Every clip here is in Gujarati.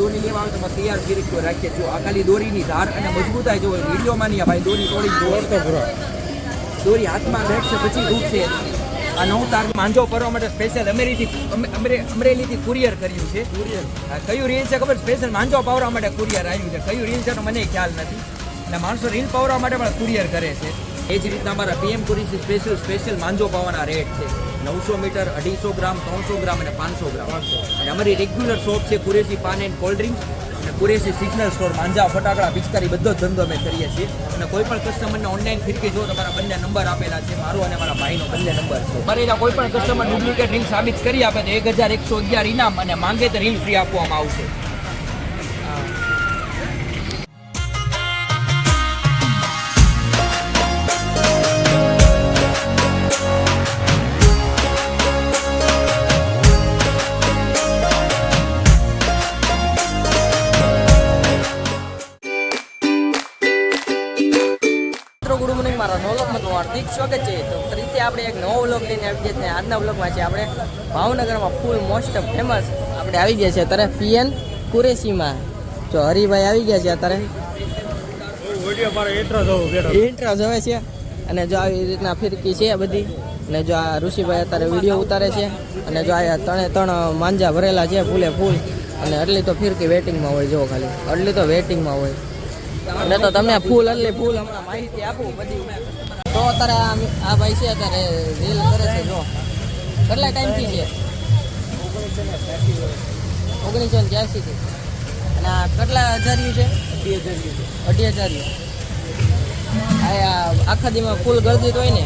દોરી લેવા આવે તો તૈયાર ફિરકીઓ રાખીએ. જો આ ખાલી દોરીની ધાર અને મજબૂતાઈ જો વિડીયોમાં નહીં આ ભાઈ દોરી તોડી જોવો દોરી. હાથમાં બેઠશે પછી તૂટશે આ નવ તાર માંજો ફરવા માટે સ્પેશિયલ અમેરીથી અમરેલીથી કુરિયર કર્યું છે. આ કયું રીલ છે ખબર? સ્પેશિયલ માંજો પાવરા માટે કુરિયર આવ્યું છે. કયું રીલ છે તો મને ખ્યાલ નથી. અને માણસો રીલ પાવરા માટે પણ કુરિયર કરે છે. એ જ રીતના અમારા પીએમ કુરિયર સ્પેશિયલ સ્પેશિયલ માંજો પાવાના રેટ છે. નવસો મીટર, અઢીસો ગ્રામ, ત્રણસો ગ્રામ અને પાંચસો ગ્રામ. અને અમારી રેગ્યુલર શોપ છે Kureshi paan and cold drinks અને કુરેશી સિગ્નલ સ્ટોર, માંજા, ફટાકડા, પિચકારી, બધો જ ધંધો અમે કરીએ છીએ. અને કોઈ પણ કસ્ટમરને ઓનલાઈન ફિરકી જો તમારા બંને નંબર આપેલા છે, મારો અને મારા ભાઈનો બંને નંબર છે. મારે એના કોઈ પણ કસ્ટમર ડુપ્લિકેટ રિંગ સાબિત કરી આપે તો એક હજાર એકસો અગિયાર ઇનામ અને માંગે તો રીલ ફ્રી આપવામાં આવશે. મિત્રો, ગુડ મોર્નિંગ મારા નવો વ્લોગમાં તો હાર્દિક સ્વાગત છે. તો ફરીથી આપણે એક નવો વ્લોગ લઈને આવી ગયા છે આજના વ્લોગમાં છે આપણે ભાવનગરમાં ફૂલ મોસ્ટ ફેમસ આપણે આવી ગયા છે અત્યારે પીએન કુરેશીમાં. જો હરિભાઈ આવી ગયા છે અત્યારે. ઇન્ટ્રો જોવે છે. અને જો આવી રીતના ફિરકી છે બધી. અને જો આ ઋષિભાઈ અત્યારે વીડિયો ઉતારે છે. અને જો આ ત્રણે ત્રણ માંજા ભરેલા છે, ફૂલે ફૂલ. અને એટલી તો ફિરકી વેટિંગમાં હોય જો ખાલી. એટલી તો વેટિંગમાં હોય. અને તો તમે ફૂલ એટલે ફૂલ હમણાં માહિતી આપું, બધી તો અત્યારે આ ભાઈ છે અત્યારે રીલ કરે છે, જો. કેટલા ટાઈમથી છે? ઓગણીસો ને ત્યાસીથી અને આ કેટલા હજાર્યું છે? અઢી હજાર્યું આખા દીમાં ફૂલ ગરદી હોય ને?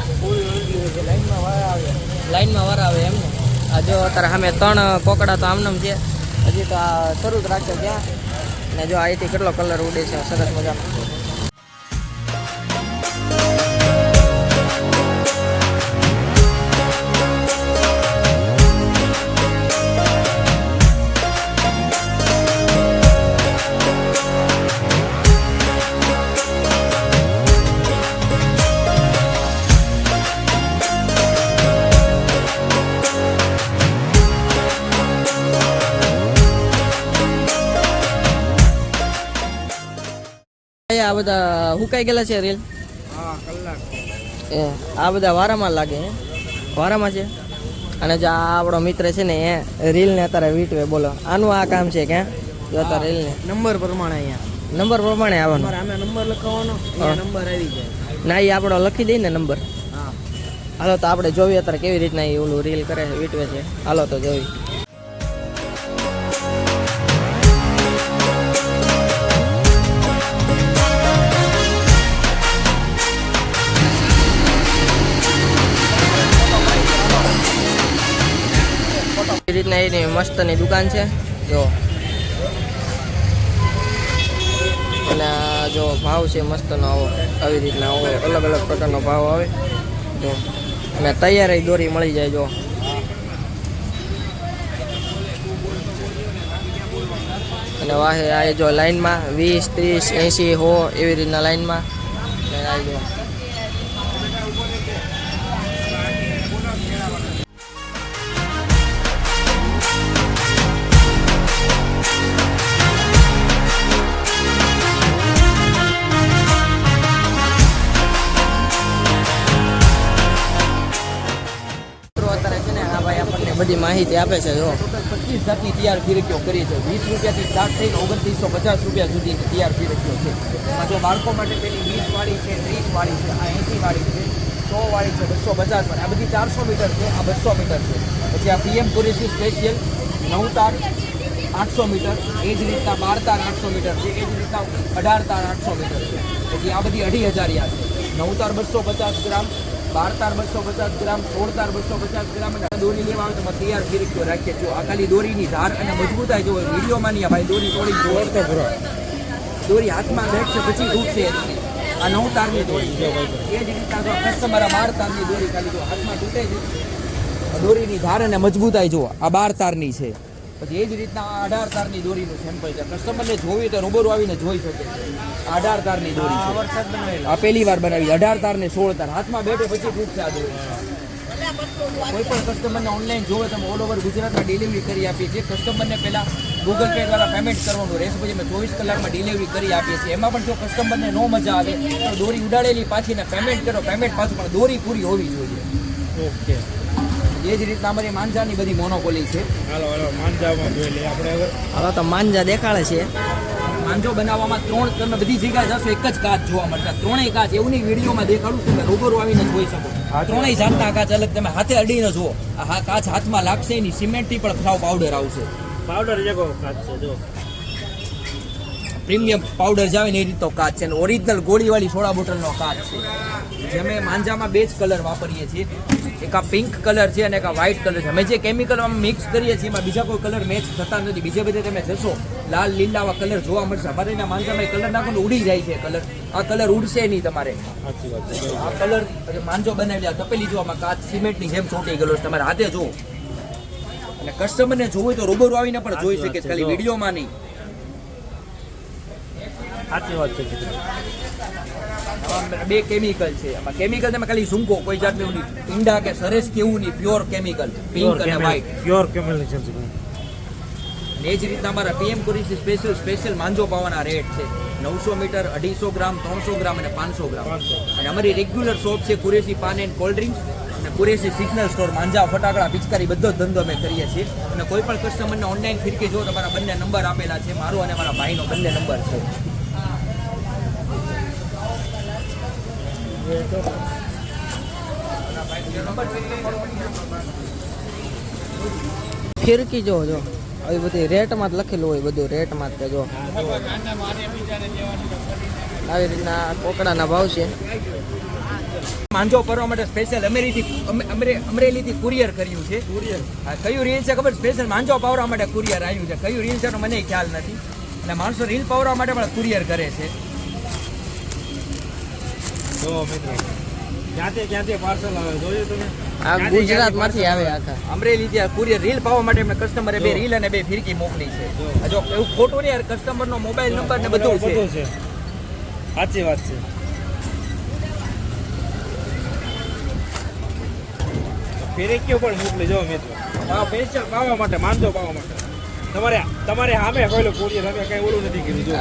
લાઈનમાં વાર આવે એમ ને આ જો અત્યારે સામે ત્રણ કોકડા તો આમનામ છે. હજી તો આ શરૂ જ રાખે ત્યાં ને જો અહીંથી કેટલો કલર ઉડે છે સરસ મજાનો. આ બધા હુકાઈ ગયેલા છે રેલ? એ આ બધા વારામાં લાગે વારામાં છે? અને જે આ આપણો મિત્ર છે ને એ રીલ ને અત્યારે વીટવે બોલો. આનું આ કામ છે કે અત્યારે રીલ ને નંબર પ્રમાણે અહીંયા. નંબર પ્રમાણે આવવાનો. આમે નંબર લખવાનો નંબર આવી જાય. ના એ આપણો લખી દઈએ ને નંબર. હા. હાલો તો આપણે જોઈએ અત્યારે કેવી રીતના એ ઓલું રીલ કરે વીટવે છે. હાલો તો જોઈ મસ્તની દુકાન છે, જો. અને જો ભાવ છે મસ્તનો આવો, આવી રીતના આવો, અલગ અલગ પ્રકારનો ભાવ આવે. જો. અને તૈયાર દોરી મળી જાય, જો. અને વાહે આ જો લાઈનમાં વીસ, ત્રીસ, એંસી હો, એવી રીતના લાઈનમાં. અને આ જો. માહિતી આપે છે, જો. પચીસ જાતની તૈયાર ફિરકીઓ કરી છે વીસ રૂપિયાથી સ્ટાર્ટ થઈને ઓગણત્રીસો પચાસ રૂપિયા સુધી તૈયાર ફિરકીઓ છે. જો બાળકો માટે પેલી વીસ વાળી છે, ત્રીસ વાળી છે, આ એંસી વાળી છે, સો વાળી છે, બસો પચાસ વાળી. આ બધી ચારસો મીટર છે, આ બસો મીટર છે. પછી આ પીએમ કુરેશી સ્પેશિયલ નવ તાર આઠસો મીટર. એ જ રીતના બાર તાર આઠસો મીટર છે. એ જ રીતના અઢાર તાર આઠસો મીટર છે. પછી આ બધી અઢી હજારિયા છે. નવ તાર બસો પચાસ ગ્રામ બાર તાર બસો પચાસ ગ્રામ સોળ તાર બસો પચાસ ગ્રામ અને દોરી લેવા આવે તો તૈયાર ફિરકીઓ રાખીએ. છીએ આ ખાલી દોરીની ધાર અને મજબૂતાઈ જો વિડીયોમાં નહીં ભાઈ દોરી તોડી જોવો દોરી. હાથમાં બેઠશે પછી તૂટશે આ નવ તારની દોરી. એ જ રીતના જો કસ્ટમર આ બાર તારની દોરી ખાલી જો હાથમાં તૂટે છે. દોરીની ધાર અને મજબૂતાઈ જુઓ આ બાર તારની છે. પછી એ જ રીતના અઢાર તારની દોરીનું સેમ્પલ છે. કસ્ટમરને જોવી તો રૂબરૂ આવીને જોઈ શકે અઢાર તારની દોરી છે. આ પહેલી વાર બનાવી. અઢાર તાર ને સોળ તાર. હાથમાં બેઠે પછી તૂટશે આ દોરી. કોઈ પણ કસ્ટમરને ઓનલાઈન જોવે તમે ઓલ ઓવર ગુજરાતમાં ડિલિવરી કરી આપીએ છીએ. કસ્ટમરને પહેલાં ગૂગલ પે દ્વારા પેમેન્ટ કરવાનું રહેશે. પછી અમે ચોવીસ કલાકમાં ડિલિવરી કરી આપીએ છીએ. એમાં પણ જો કસ્ટમરને ન મજા આવે તો દોરી ઉડાડેલી પાછી ને પેમેન્ટ કરો. પેમેન્ટ પાછું પણ દોરી પૂરી હોવી જોઈએ. ઓકે. એ જ રીતના અમારી માંજાની બધી મોનોપોલી છે. હાલો હાલો માંજામાં જોઈ લઈએ આપણે હવે. તો માંજા દેખાડે છે. માંજો બનાવવામાં ત્રણ તમે બધી જગ્યાએ જશો એક જ કાચ જોવા મળશે. ત્રણેય કાચ એવું નહીં વિડીયોમાં દેખાડું તમે રૂબરૂ આવીને જોઈ શકો ત્રણેય જાતના કાચ અલગ તમે હાથે અડીને જુઓ. આ હા કાચ હાથમાં લાગશે નહીં સિમેન્ટથી પણ સાવ પાવડર આવશે. પાવડર જેવો કાચ છે જો. પ્રીમિયમ પાવડર જ આવે ને એ રીતનો કાચ છે. અને ઓરિજિનલ ગોળીવાળી સોડા બોટલનો કાચ છે. જે અમે માંજામાં બે જ કલર વાપરીએ છીએ. એક આ પિંક કલર છે અને એક આ વ્હાઇટ કલર છે. અમે જે કેમિકલ મિક્સ કરીએ છીએ એમાં બીજા કોઈ કલર મેચ થતા નથી. બીજે બધે તમે જશો લાલ લીલા આવા કલર જોવા મળશે. અમારે એના માંજામાં કલર નાખો ને ઉડી જાય છે કલર. આ કલર ઉડશે નહીં તમારે. આ કલર માંજો બનાવી તપેલી જોવામાં કાચ સિમેન્ટની જેમ ચોંટી ગયેલો છે. તમારે હાથે જુઓ. અને કસ્ટમરને જોવું હોય તો રૂબરૂ આવીને પણ જોઈ શકે છે. ખાલી વિડીયોમાં નહીં. સાચી વાત છે બે કેમિકલ છે. આ કેમિકલ તમે ખાલી ઝુમકો કોઈ જાતનું નહીં. ઈંડા કે સરેસ કેવું નહીં પ્યોર કેમિકલ પિંક અને વ્હાઈટ પ્યોર કેમિકલ છે ને જ રીતના અમારા પીએમ કુરેશી સ્પેશિયલ સ્પેશિયલ માંજો પાવાના રેટ છે. નવસો મીટર અઢીસો ગ્રામ ત્રણસો ગ્રામ અને પાંચસો ગ્રામ. અને અમારી રેગ્યુલર શોપ છે Kureshi paan and cold drinks અને કુરેશી સિગ્નલ સ્ટોર માંજા ફટાકડા પિચકારી બધો ધંધો અમે કરીએ છીએ. અને કોઈ પણ કસ્ટમરને ઓનલાઈન ફિરકી જો તમારા બંને નંબર આપેલા છે મારો અને મારા ભાઈનો બંને નંબર છે. ફિરકી જો જો. આવી બધી રેટમાં જ લખેલું હોય બધું રેટમાં જ જો. આવી રીતના કોકડાના ભાવ છે. માંજો ભરવા માટે સ્પેશિયલ અમેરીથી અમે- અમરે- અમરેલીથી કુરિયર કર્યું છે. કુરિયર કયું રીલ છે ખબર? સ્પેશિયલ માંજો પાવરા માટે કુરિયર આવ્યું છે. કયું રીલ છે મને ખ્યાલ નથી. અને માણસો રીલ પાવરા માટે પણ કુરિયર કરે છે. જો મિત્રો. ક્યાંથી ક્યાંથી પાર્સલ આવે? જોયું તમે? આ ગુજરાતમાંથી આવે આખા. અમરેલીથી આ કુરિયર રીલ પાવા માટે એમને કસ્ટમરે બે રીલ અને બે ફિરકી મોકલી છે. જો. એવું ખોટું નહીં કસ્ટમરનો મોબાઈલ નંબર ને બધું છે. છે. સાચી વાત છે. ફિરકીઓ પણ મોકલી જો મિત્રો. આ સ્પેશિયલ પાવા માટે માંદો પાવા માટે. તમારે તમારે સામે કોઈલો કુરિયર અમે કઈ ઓલું નથી કીધું જો.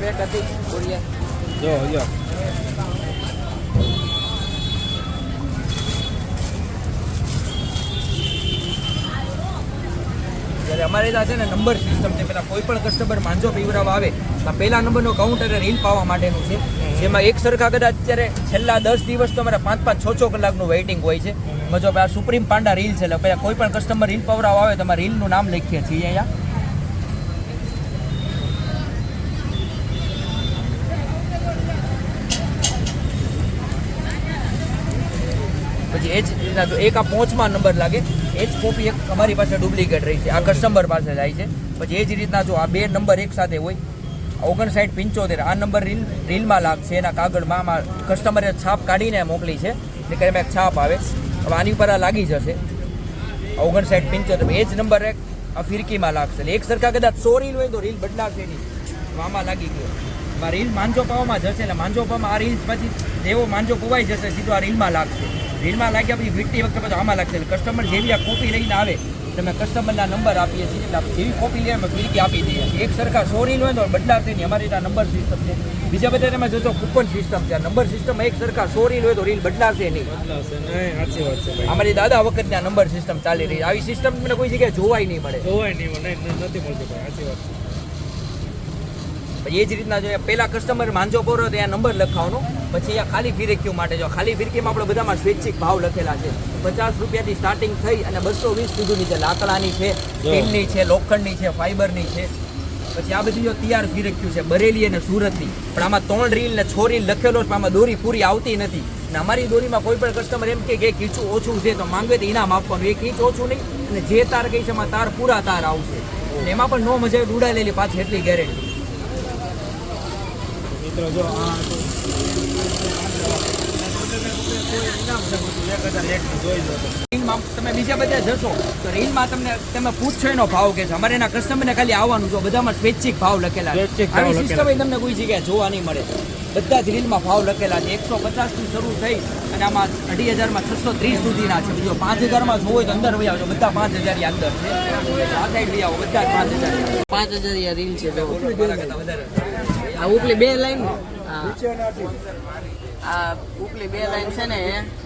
પેક હતી કોરિયા જો જો જ્યારે અમારે ત્યાં છે ને નંબર સિસ્ટમ છે પેલા કોઈ પણ કસ્ટમર માંજો પીવડાવવા આવે, તો પહેલા નંબરનો કાઉન્ટર રીલ પાવા માટેનું છે. જેમાં એક સરખા કદાચ અત્યારે છેલ્લા દસ દિવસ તો અમારે પાંચ પાંચ છ છ કલાકનું વેઇટિંગ હોય છે. મજો આ સુપ્રીમ પાંડા રીલ છે, એટલે પહેલાં કોઈ પણ કસ્ટમર રીલ પવડાવવા આવે, તો અમારે રીલનું નામ લખીએ છીએ અહીંયા. જો એક આ પહોંચમાં નંબર લાગે. એ જ કોપી એક અમારી પાસે ડુપ્લિકેટ રહી છે. આ કસ્ટમર પાસે જાય છે. પછી એ જ રીતના જો આ બે નંબર એક સાથે હોય ઓગણસાઠ પંચોતેર, આ નંબર રીલ રીલમાં લાગશે. એના કાગળમાં આમાં કસ્ટમરે છાપ કાઢીને મોકલી છે. એટલે એક છાપ આવે. હવે આની ઉપર આ લાગી જશે. ઓગણસાઠ પંચોતેર, એ જ નંબર એક આ ફિરકીમાં લાગશે. એક સરખા કદાચ સો રીલ હોય તો રીલ બદલાશે નહીં. આમાં લાગી ગયો. રીલ માંજો પાવામાં જશે એટલે માંજો પાવામાં આ રીલ્સ પછી જેવો માંજો પુવાઈ જશે સીધો આ રીલમાં લાગશે. રીલમાં લાગ્યા પછી વીટતી વખતે પછી આમાં લાગશે. એટલે કસ્ટમર જેવી આ કોપી લઈને આવે તમે કસ્ટમરના નંબર આપીએ છીએ. એટલે જેવી કોપી લઈએ અમે ફિરકી આપી દઈએ. એક સરખા સો રીલ હોય તો બદલાશે નહીં અમારી ત્યાં નંબર સિસ્ટમ છે. બીજા બધા તમે જોજો કૂપન સિસ્ટમ છે. નંબર સિસ્ટમ એક સરખા સો રીલ હોય તો રીલ બદલાશે નહીં. અમારી દાદા વખતના નંબર સિસ્ટમ ચાલી રહી આવી સિસ્ટમ તમને કોઈ જગ્યાએ જોવાય નહીં મળે. જોવાય નહીં નથી મળતી સાચી વાત છે. એ જ રીતના જો પહેલાં કસ્ટમર માંજો પોરો તો ત્યાં નંબર લખાવવાનો. પછી આ ખાલી ફિરકીઓ માટે જો ખાલી ફિરકીમાં આપણે બધામાં સ્વૈચ્છિક ભાવ લખેલા છે. પચાસ રૂપિયાથી સ્ટાર્ટિંગ થઈ અને બસો વીસ સુધીની છે લાકડાની છે સ્ટીલની છે લોખંડની છે ફાઈબરની છે. પછી આ બધી જો તૈયાર ફિરક્યું છે બરેલી અને સુરતની. પણ આમાં ત્રણ રીલ ને છ રીલ લખેલો છે આમાં દોરી પૂરી આવતી નથી. અને અમારી દોરીમાં કોઈ પણ કસ્ટમર એમ કે કે એક ઇંચ ઓછું છે તો માંગે તો ઇનામ આપવાનું. એક ઇંચ ઓછું નહીં અને જે તાર કહી છે એમાં તાર પૂરા તાર આવશે. એમાં પણ નો મજા ઉડાડેલી પાછી એટલી ગેરંટી મિત્રો જો આ હજાર તમે. બીજા બધા જશો તો રીલમાં તમને તમે પૂછશો એનો ભાવ કે છે. અમારે એના કસ્ટમરને ખાલી આવવાનું જો બધામાં સ્વૈચ્છિક ભાવ લખેલા છે. આવી સિસ્ટમ તમને કોઈ જગ્યાએ જોવા નહીં મળે. બધા જ રીલમાં ભાવ લખેલા છે. એકસો પચાસથી શરૂ થઈ અને આમાં અઢી હજારમાં છસો ત્રીસ સુધીના છે. બીજો પાંચ હજારમાં જોવો હોય તો અંદર વહી આવજો બધા પાંચ હજારની અંદર છે. આ સાઈડ લઈ આવો. બધા પાંચ હજાર પાંચ હજાર રીલ છે જો મારા કરતાં વધારે આ ઉપલી બે લાઈન. આ ઉપલી બે લાઈન છે ને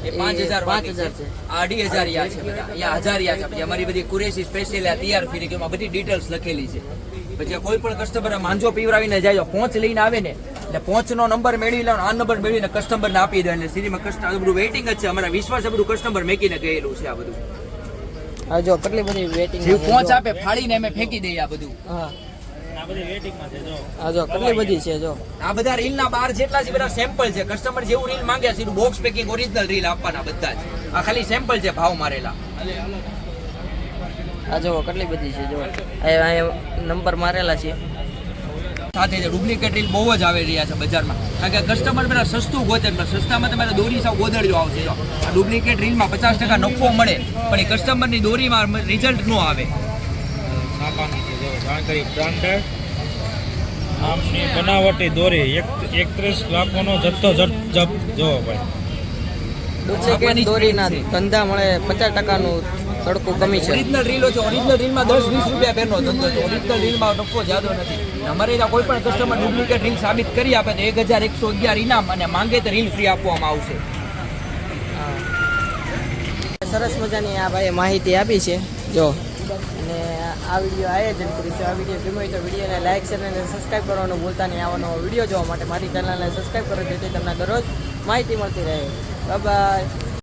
એ પાંચ હજાર પાંચ હજાર છે. આ અઢી હજાર યા છે બધા. અહીંયા હજાર યા છે પછી અમારી બધી કુરેશી સ્પેશિયલ આ તૈયાર ફીરી એમાં બધી ડિટેલ્સ લખેલી છે. પછી કોઈ પણ કસ્ટમર માંજો પીવરાવીને જાય પહોંચ લઈને આવે ને એટલે પહોંચનો નંબર મેળવી લો આ નંબર મેળવીને કસ્ટમરને આપી દે. એટલે સીરીમાં કસ્ટમર બધું વેઇટિંગ જ છે. અમારા વિશ્વાસ બધું કસ્ટમર મેકીને ગયેલું છે આ બધું. આ જો કેટલી બધી વેટિંગ જેવું પહોંચ આપે ફાડીને અમે ફેંકી દઈએ આ બધું. હા. આ જો. કેટલી બધી છે જો. આ બધા રીલના બાર જેટલા છે બધા સેમ્પલ છે. કસ્ટમર જેવું રીલ માંગ્યા છે બોક્સ પેકિંગ ઓરિજિનલ રીલ આપવાના બધા જ. આ ખાલી સેમ્પલ છે ભાવ મારેલા. આ જો કેટલી બધી છે જો. આ અહીંયા નંબર મારેલા છે. સાથે છે ડુપ્લિકેટ રીલ બહુ જ આવી રહ્યા છે બજારમાં. કારણ કે કસ્ટમર પેલા સસ્તું ગોતે પણ સસ્તામાં તમારે દોરી સાવ ગોદડ્યો આવશે જો. આ ડુપ્લિકેટ રીલમાં પચાસ ટકા નફો મળે પણ એ કસ્ટમરની દોરીમાં રિઝલ્ટ ન આવે. છે. જો જાણકારી બ્રાન્ડેડ નામની બનાવટી દોરી એક એકત્રીસ લાખોનો જથ્થો જપ જો ભાઈ. દોરીના ધંધા મળે પચાસ ટકાનું તડકું કમિશન ઓરિજિનલ રીલો છે. ઓરિજિનલ રીલમાં દસ વીસ રૂપિયા પેરનો ધંધો છે. ઓરિજિનલ રીલમાં નફો જાદો નથી. અમારે ત્યાં કોઈ પણ કસ્ટમર ડુપ્લિકેટ રીલ સાબિત કરી આપે તો એક હજાર એકસો અગિયાર ઇનામ અને માંગે તો રીલ ફ્રી આપવામાં આવશે. સરસ મજાની આ ભાઈએ માહિતી આપી છે. જો અને આ વીડિયો આયોજન કર્યું છે. આ વીડિયો ગમ્યો તો વિડીયોને લાઇક શેર અને સબસ્ક્રાઈબ કરવાનું ભૂલતા નહીં. આવાનો વીડિયો જોવા માટે મારી ચેનલને સબસ્ક્રાઈબ કરો જેથી તમને દરરોજ માહિતી મળતી રહે. બાય